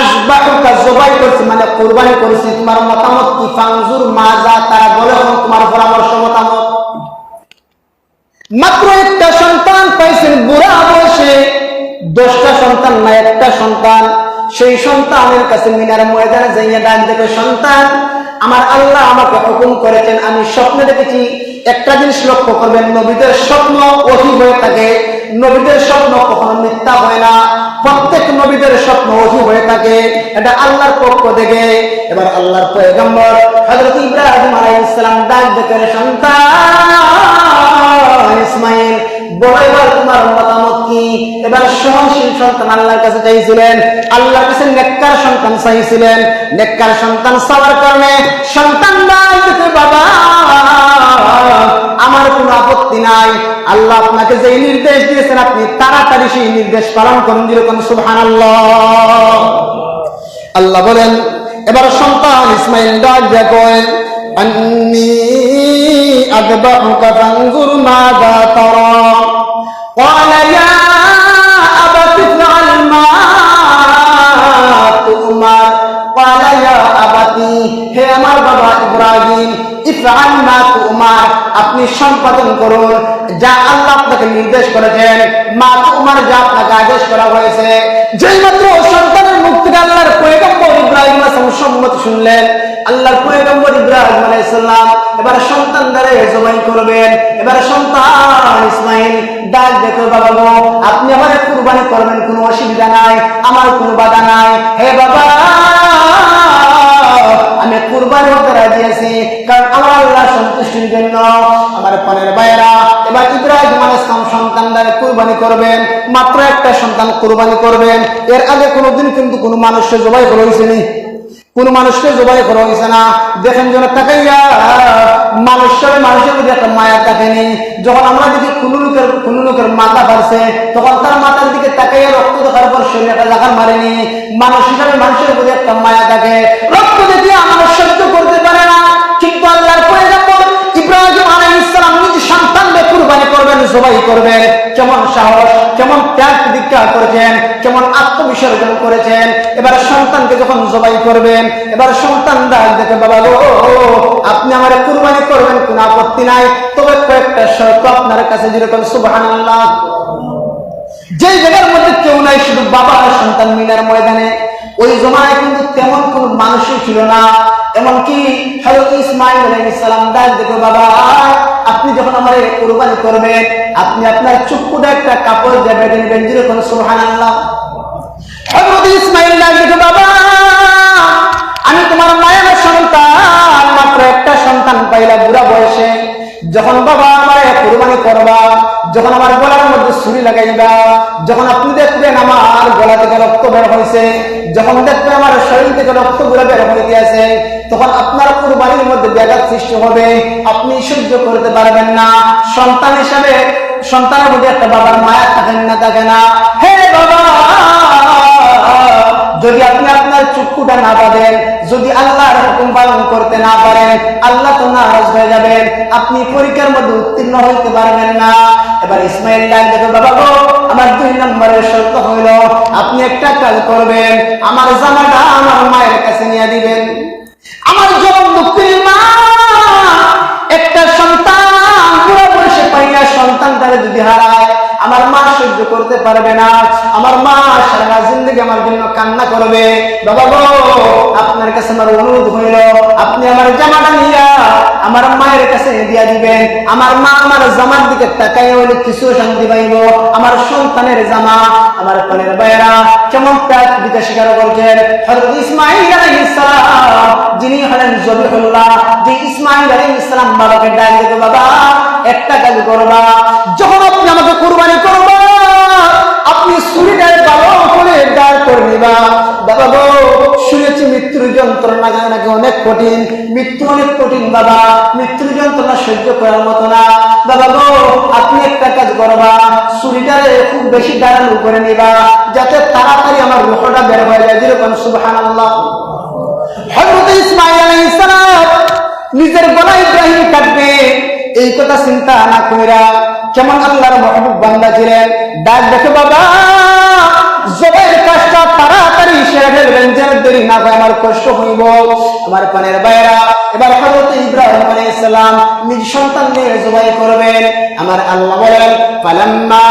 মানে সন্তান সেই সন্তানের কাছে মিনার ময়দানে যাইয়া দেবে সন্তান, আমার আল্লাহ আমাকে হুকুম করেছেন, আমি স্বপ্নে দেখেছি। একটা জিনিস লক্ষ্য করবেন, নবীদের স্বপ্ন অহি হয়ে থাকে। নবীদের স্বপ্ন কখনো মিথ্যা হয় না। প্রত্যেক নবীদের স্বপ্ন অহি হয়ে থাকে, এটা আল্লাহর পক্ষ থেকে। এবার আল্লাহর পয়গম্বর হযরত ইব্রাহিম আলাইহিস সালাম ডাক দেখে সন্তান ইসমাইল সন্তান সন্তান চাইছিলেন। সন্তান কারণে সন্তান বাবা আমার কোনো আপত্তি নাই আল্লাহ আপনাকে যে নির্দেশ দিয়েছেন আপনি তাড়াতাড়ি সেই নির্দেশ পালন করুন যেরকম সুবহান আল্লাহ বলেন এবার সন্তান ইসমাইল ডাক দেখেন أني أذبحك فانظر ماذا ترى قال يا أبت افعل ما تؤمر قال يا أبتي হে আমার বাবা ইব্রাহিম ইফআল মা তুমার আপনি সম্পাদন করুন, যা আল্লাহ আপনাকে নির্দেশ করেছেন, মা তুমার যা আপনাকে আদেশ করা হয়েছে। যেই মাত্র সন্তানের মুখ আল্লাহর পয়গম্বর ইব্রাহিম সম্মতি শুনলেন, আল্লাহর পয়গম্বর ইব্রাহিম আলাইহিস সালাম এবার সন্তান দ্বারা জবাই করবেন, এবার সন্তান ইসমাইল ডাক দেখো বাবা গো, আপনি আমার কুরবানি করবেন, কোনো অসুবিধা নাই, আমার কোনো বাধা নাই। হে বাবা, আমি কুরবানি হতে রাজি আছি কারণ আমার আল্লাহ সন্তুষ্টির জন্য আমার পানের এবার ইব্রাহিম আলাইসলাম কুরবানি করবেন, মাত্র একটা সন্তান কুরবানি করবেন। এর আগে কোনোদিন কিন্তু কোনো মানুষের জবাই করা হয়েছে নি। কোন মানুষকে জবাই করা হয়েছে না। দেখেন যেন তাকাইয়া মানুষের মানুষের মধ্যে একটা মায়া থাকেনি যখন আমরা দেখি লোকের লোকের মাথা তখন তার মাথার দিকে তাকাইয়া রক্ত দেখার পর একটা মারেনি মানুষ হিসাবে মানুষের মধ্যে একটা মায়া থাকে। রক্ত দেখে মানুষ জবাই করবেন কেমন সাহস কেমন ত্যাগ দীক্ষা করেছেন কেমন আত্মবিসর্জন করেছেন, এবার সন্তানকে যখন জবাই করবেন, এবার সন্তান ডাক দেখে, বাবা গো, আপনি আমার কুরবানি করবেন, কোন আপত্তি নাই। তবে কয়েকটা শর্ত আপনার কাছে যেরকম সুবহানাল্লাহ। যে জায়গার মধ্যে কেউ নাই, শুধু বাবা আর সন্তান মিনার ময়দানে। ওই জমানায় কিন্তু তেমন কোন মানুষই ছিল না। এমনকি ইসমাইল আলাইহিস সালাম ডাক দেখো বাবা, আপনি যখন আমার কুরবানি করবেন, আপনি আপনার চুক্কুটা একটা কাপড় দিয়ে বেঁধে যেরকম সুবহানাল্লাহ। হযরত ইসমাইল ডাক দেখো বাবা, আমি তোমার মায়ের সন্তান, মাত্র একটা সন্তান পাইলা বুড়া বয়সে। যখন বাবা আমার কুরবানি করবা, যখন আমার গলার মধ্যে ছুরি লাগাইবা, যখন আপনি দেখবেন আমার গলা থেকে রক্ত বের হয়েছে যখন দেখবেন আমার শরীর থেকে রক্তগুলো বের হয়ে আছে তখন আপনার কুরবানির মধ্যে ব্যাঘাত সৃষ্টি হবে। আপনি সহ্য করতে পারবেন না। সন্তান হিসাবে, সন্তানের মধ্যে একটা বাবার মায়া থাকেন না, থাকে না। হে বাবা! যদি আপনি আপনার চক্ষুটা না পাবেন যদি আল্লাহর হুকুম পালন করতে না পারেন, আল্লাহ তো নারাজ হয়ে যাবেন। আপনি পরীক্ষার মধ্যে উত্তীর্ণ হইতে পারবেন না। এবার ইসমাইল ডাক দেখো, বাবা গো, আমার দুই নম্বরের শর্ত হইল, আপনি একটা কাজ করবেন, আমার জামাটা আমার মায়ের কাছে নিয়ে দিবেন। আমার জন্ম দুঃখের মা, একটা সন্তান বুড়ো বয়সে পাইয়া সন্তান তারা যদি হারায়, আমার মা সহ্য করতে পারবে না। আমার মা সারা জিন্দগি আমার জন্য কান্না করবে। বাবা গো, আপনার কাছে আমার অনুরোধ হইল, আপনি আমার জামাটা নিয়া মায়ের কাছে দিয়া দিবেন। আমার মা আমার জামার দিকে তাকাই হইলে কিছু শান্তি পাইব? আমার সন্তানের জামা, আমার কনের বাইরা ত্যাগ দিতে স্বীকার করছেন ইসমাইল আলাইহিস সালাম। যিনি হলেন জবিহুল্লাহ, যে ইসমাইল আলাইহিস সালাম বাবাকে ডাক দিতে বাবা, একটা কাজ করবা। যখন আপনি আমাকে কুরবানি করবা, আপনি ছুরিটায় ভালো করে দাঁড় করে নিবা। শুনেছি মৃত্যুর যন্ত্রণা নাকি অনেক কঠিন। মৃত্যু অনেক কঠিন, বাবা। মৃত্যুর যন্ত্রণা সহ্য করার মতো না। বাবা গো, আপনি একটা কাজ করবা। ছুরিটারে খুব বেশি নিবা, যাতে তাড়াতাড়ি আমার রুহটা বের হয়ে যায়। যেরকম সুবহানাল্লাহ। হযরত ইসমাঈল আলাইহিস সালাম নিজের গলা ইব্রাহিম কাটবে। এই কথা চিন্তা না কইরা কেমন আল্লাহর মাহবুব বান্দা ছিলেন। ডাক দেখে বাবা কাজটা তাড়াতাড়ি সেরে ফেলবেন, যেন দেরি না হয় আমার কষ্ট হইব। আমার পানের বাইরা এবার হজরত ইব্রাহিম আলাইহিস সালাম নিজ সন্তান নিয়ে জবাই করবেন। আমার আল্লাহ বলেন, ফালাম্মা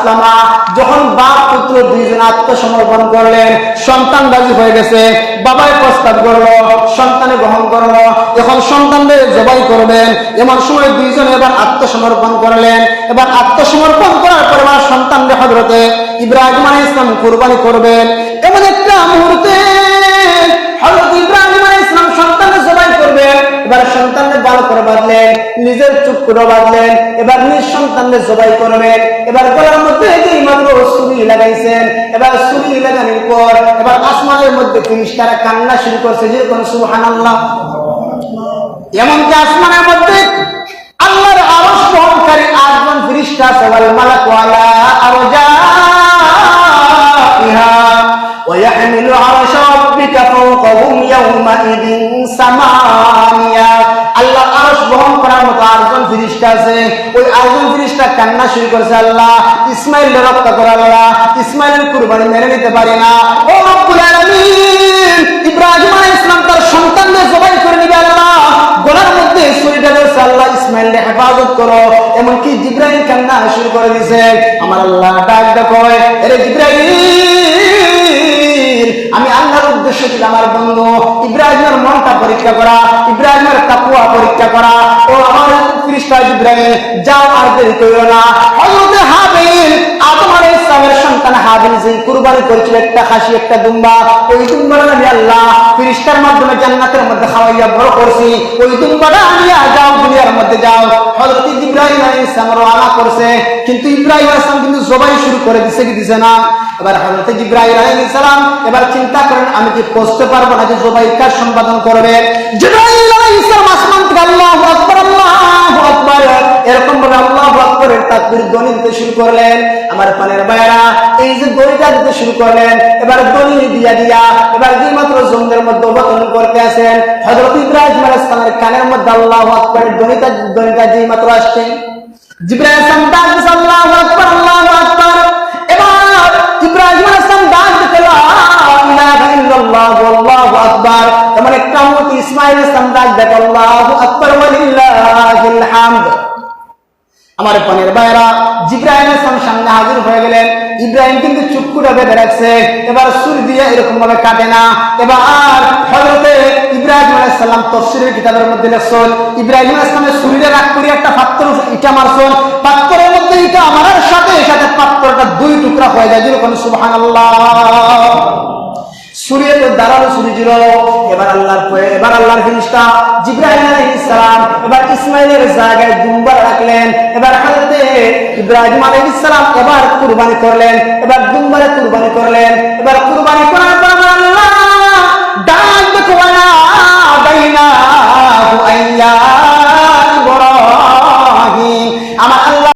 আসলামা যখন বাপ পুত্র দুইজন আত্মসমর্পণ করলেন, সন্তান রাজি হয়ে গেছে, বাবাই প্রস্তাব করল, সন্তানে গ্রহণ করল, এখন সন্তানদের জবাই করবেন। এমন সময় দুইজন এবার আত্মসমর্পণ করলেন। এবার আত্মসমর্পণ করার পর এবার সন্তানদের হজরতে ইব্রাহিম আলাইহিস ইসলাম কুরবানি করবেন। এমন একটা মুহূর্তে হযরত ইব্রাহিম আলাইহিস ইসলাম সন্তানের জবাই করবেন। এবার সন্তানের করে বাঁধলেন, নিজের বাঁধলেন, এবার নিজ জবাই করবেন এবার গলার মধ্যে সুরি লাগাইছেন, এবার সুরি লাগানোর পর এবার আসমানের মধ্যে ফিরিস্তারা কান্না শুরু করছে যেরকম সুবহানাল্লাহ। এমনকি আসমানের মধ্যে আল্লাহর আটজন ফিরিস্তা সবাই মালাক ফিরিস্তা আছে, ওই আটজন ফিরিস্তা কান্না শুরু করেছে আল্লাহ। ইসমাইল আল্লাহ ইসমাইলের কুরবানি মেনে নিতে পারে না। ও রব্বুল আলামিন, ইব্রাহিম আলাইহিস সালাম তার সন্তানদের জবাই করে নিবে আল্লাহ। মধ্যে আল্লাহ ইসমাইলকে হেফাজত করো। এমনকি কান্না শুরু করে দিছে আমার আল্লাহ ডাক দেখো এরে আল্লাহর উদ্দেশ্য ছিল আমার বন্ধু। ইব্রাহিমের মনটা পরীক্ষা করা, ইব্রাহিমের তাকুয়া পরীক্ষা করা। ও আমার খ্রিস্টা ইব্রাহিম যাও আর দেরি করিও না। হজরতে হাবিল আমি আল্লাহ ফিরিস্তার মাধ্যমে জান্নাতের মধ্যে খাওয়াইয়া বড় করছি। ওই দুম্বাটা আনিয়া যাও, দুনিয়ার মধ্যে যাও। হযরত ইব্রাহিম আলাইহিস সালাম রওনা করছে, কিন্তু শুরু করে দিছে কি এবার চিন্তা করেন, আমি কি পৌঁছতে পারব না যে জবাই কাজ সম্পাদন করবে? জিব্রাইল আলাইহিস সালাম আসমান এরকম ভাবে আল্লাহু আকবারের তাকবীর ধ্বনি দিতে শুরু করলেন। আমার পানের বাইরা এই যে দড়িটা দিতে শুরু করলেন, এবার দড়ি দিয়া দিয়া এবার যে মাত্র জমির মধ্যে অবতরণ করতে আসেন, হযরত ইব্রাহিম আলাইহিস সালামের কানের মধ্যে আল্লাহু আকবারের ধ্বনিটা ধ্বনিটা যেই মাত্র আসছে। জিব্রাইল সালাম ডাক দিছে, আল্লাহু আকবার আল্লাহু আকবার। এবার ইব্রাহিম আলাইহিস সালাম ডাক দিতে লা ইলাহা ইল্লাল্লাহ, আল্লাহু আকবার। এমন একটা উম্মত ইসমাঈল আলাইহিস সালাম আল্লাহু আকবার, ওয়ালিল্লাহিল হামদ। আমার পানের বাইরা জিব্রাহিম ইসলাম সামনে হাজির হয়ে গেলেন। ইব্রাহিম কিন্তু চুপ করে বেঁধে রাখছে। এবার সুর দিয়ে এরকম ভাবে কাটে না। এবার হজরতে ইব্রাহিম আলাইসাল্লাম তফসিরের কিতাবের মধ্যে লেখছেন, ইব্রাহিম ইসলামের শরীরে রাগ করে একটা পাত্র ইটা মারছেন পাত্রের মধ্যে ইটা মারার সাথে সাথে পাত্রটা দুই টুকরা হয়ে যায়। যেরকম সুবহান সূর্যের দাঁড়ানো সূর্য এবার আল্লাহর এবার আল্লাহর ফিরিস্তা জিব্রাহিম আলাইহিস সালাম, এবার ইসমাইলের জায়গায় দুম্বা রাখলেন। এবার হাজরতে ইব্রাহিম আলাইহিস সালাম এবার কুরবানি করলেন, এবার দুমবারে কুরবানি করলেন, এবার কুরবানি করার